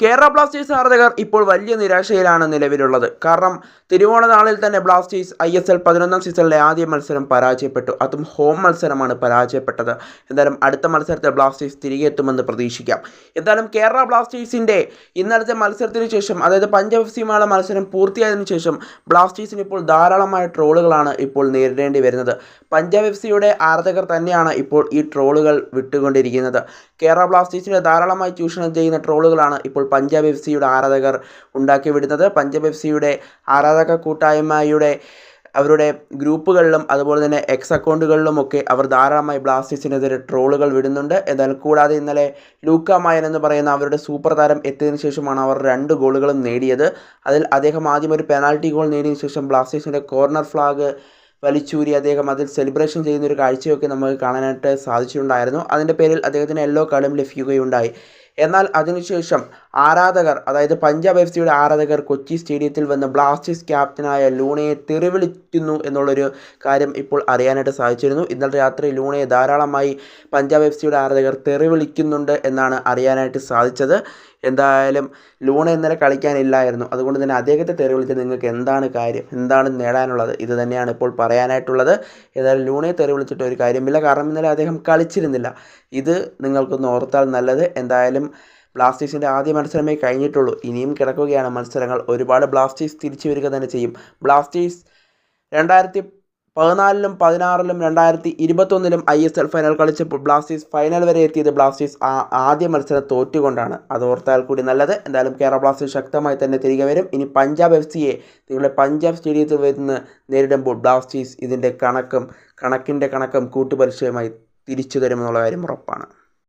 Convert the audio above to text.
Kerala Blasters ആരാധകർ ഇപ്പോൾ വലിയ നിരാശയിലാണ് നിലവിലുള്ളത്. കാരണം തിരുവോണ നാളിൽ തന്നെ ബ്ലാസ്റ്റേഴ്സ് ഐ എസ് എൽ പതിനൊന്നാം സീസണിലെ ആദ്യ മത്സരം പരാജയപ്പെട്ടു. അതും ഹോം മത്സരമാണ് പരാജയപ്പെട്ടത്. എന്തായാലും അടുത്ത മത്സരത്തിൽ ബ്ലാസ്റ്റേഴ്സ് തിരികെ എത്തുമെന്ന് പ്രതീക്ഷിക്കാം. എന്തായാലും കേരള ബ്ലാസ്റ്റേഴ്സിന്റെ ഇന്നലത്തെ മത്സരത്തിന് ശേഷം അതായത് പഞ്ചാബ് സിയുമായുള്ള മത്സരം പൂർത്തിയായതിനു ശേഷം ബ്ലാസ്റ്റേഴ്സിന് ഇപ്പോൾ ധാരാളമായ ട്രോളുകളാണ് ഇപ്പോൾ നേരിടേണ്ടി വരുന്നത്. പഞ്ചാബ് എഫ് സിയുടെ ആരാധകർ തന്നെയാണ് ഇപ്പോൾ ഈ ട്രോളുകൾ വിട്ടുകൊണ്ടിരിക്കുന്നത്. കേരള ബ്ലാസ്റ്റേഴ്സിനെ ധാരാളമായി ചൂഷണം ചെയ്യുന്ന ട്രോളുകളാണ് ഇപ്പോൾ പഞ്ചാബ് എഫ് സിയുടെ ആരാധകർ ഉണ്ടാക്കി വിടുന്നത്. പഞ്ചാബ് എഫ് സിയുടെ ആരാധക കൂട്ടായ്മയുടെ അവരുടെ ഗ്രൂപ്പുകളിലും അതുപോലെ തന്നെ എക്സ് അക്കൗണ്ടുകളിലും ഒക്കെ അവർ ധാരാളമായി ബ്ലാസ്റ്റേഴ്സിനെതിരെ ട്രോളുകൾ വിടുന്നുണ്ട്. എന്നാൽ കൂടാതെ ഇന്നലെ ലൂക്ക മായൻ എന്ന് പറയുന്ന അവരുടെ സൂപ്പർ താരം എത്തിയതിനു ശേഷമാണ് അവർ രണ്ട് ഗോളുകളും നേടിയത്. അതിൽ അദ്ദേഹം ആദ്യം ഒരു പെനാൽറ്റി ഗോൾ നേടിയതിനു ശേഷം ബ്ലാസ്റ്റേഴ്സിന്റെ കോർണർ ഫ്ലാഗ് വലിച്ചൂരി അദ്ദേഹം അതിൽ സെലിബ്രേഷൻ ചെയ്യുന്ന ഒരു കാഴ്ചയൊക്കെ നമുക്ക് കാണാനായിട്ട് സാധിച്ചിട്ടുണ്ടായിരുന്നു. അതിന്റെ പേരിൽ അദ്ദേഹത്തിന് യെല്ലോ കാർഡും ലഭിക്കുകയുണ്ടായി. എന്നാൽ അതിനുശേഷം ആരാധകർ അതായത് പഞ്ചാബ് എഫ് സിയുടെ ആരാധകർ കൊച്ചി സ്റ്റേഡിയത്തിൽ വന്ന് ബ്ലാസ്റ്റേഴ്സ് ക്യാപ്റ്റനായ ലൂണയെ തെറിവിളിക്കുന്നു എന്നുള്ളൊരു കാര്യം ഇപ്പോൾ അറിയാനായിട്ട് സാധിച്ചിരുന്നു. ഇന്നലെ രാത്രി ലൂണയെ ധാരാളമായി പഞ്ചാബ് എഫ് സിയുടെ ആരാധകർ തെറിവിളിക്കുന്നുണ്ട് എന്നാണ് അറിയാനായിട്ട് സാധിച്ചത്. എന്തായാലും ലൂണ ഇന്നലെ കളിക്കാനില്ലായിരുന്നു. അതുകൊണ്ട് തന്നെ അദ്ദേഹത്തെ തെറി വിളിച്ചത് നിങ്ങൾക്ക് എന്താണ് കാര്യം? എന്താണ് നേടാനുള്ളത്? ഇത് തന്നെയാണ് ഇപ്പോൾ പറയാനായിട്ടുള്ളത്. ഏതായാലും ലൂണയെ തെറിവിളിച്ചിട്ട് ഒരു കാര്യമില്ല. കാരണം ഇന്നലെ അദ്ദേഹം കളിച്ചിരുന്നില്ല. ഇത് നിങ്ങൾക്കൊന്ന് ഓർത്താൽ നല്ലത്. എന്തായാലും ബ്ലാസ്റ്റേഴ്സിന്റെ ആദ്യ മത്സരമേ കഴിഞ്ഞിട്ടുള്ളൂ. ഇനിയും കിടക്കുകയാണ് മത്സരങ്ങൾ. ഒരുപാട് ബ്ലാസ്റ്റേഴ്സ് തിരിച്ചു വരിക തന്നെ ചെയ്യും. ബ്ലാസ്റ്റേഴ്സ് രണ്ടായിരത്തി പതിനാലിലും പതിനാറിലും രണ്ടായിരത്തി ഇരുപത്തൊന്നിലും ഐ എസ് എൽ ഫൈനൽ കളിച്ചപ്പോൾ ബ്ലാസ്റ്റേഴ്സ് ഫൈനൽ വരെ എത്തിയത് ബ്ലാസ്റ്റേഴ്സ് ആ ആദ്യ മത്സരം തോറ്റുകൊണ്ടാണ്. അത് ഓർത്താൽ കൂടി നല്ലത്. എന്തായാലും കേരള ബ്ലാസ്റ്റേഴ്സ് ശക്തമായി തന്നെ തിരികെ വരും. ഇനി പഞ്ചാബ് എഫ് സിയെ നിങ്ങളുടെ പഞ്ചാബ് സ്റ്റേഡിയത്തിൽ വരുന്ന നേരിടുമ്പോൾ ബ്ലാസ്റ്റേഴ്സ് ഇതിന്റെ കണക്കും കണക്കിന്റെ കണക്കും കൂട്ടുപരിശയമായി തിരിച്ചു തരുമെന്നുള്ള കാര്യം ഉറപ്പാണ്.